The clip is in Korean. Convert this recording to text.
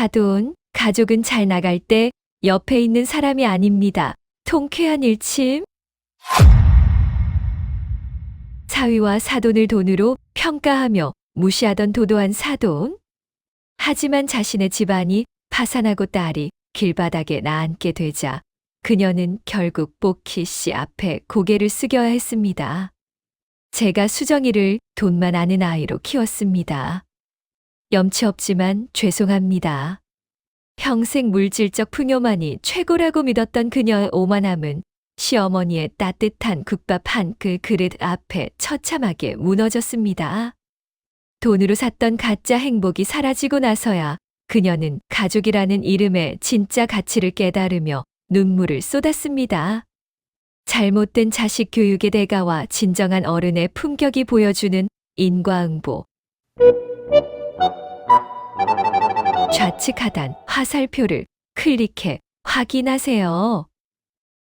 사돈, 가족은 잘 나갈 때 옆에 있는 사람이 아닙니다. 통쾌한 일침. 사위와 사돈을 돈으로 평가하며 무시하던 도도한 사돈. 하지만 자신의 집안이 파산하고 딸이 길바닥에 나앉게 되자 그녀는 결국 뽀키 씨 앞에 고개를 숙여야 했습니다. 제가 수정이를 돈만 아는 아이로 키웠습니다. 염치 없지만 죄송합니다. 평생 물질적 풍요만이 최고라고 믿었던 그녀의 오만함은 시어머니의 따뜻한 국밥 한 그 그릇 앞에 처참하게 무너졌습니다. 돈으로 샀던 가짜 행복이 사라지고 나서야 그녀는 가족이라는 이름의 진짜 가치를 깨달으며 눈물을 쏟았습니다. 잘못된 자식 교육의 대가와 진정한 어른의 품격이 보여주는 인과응보. 좌측 하단 화살표를 클릭해 확인하세요.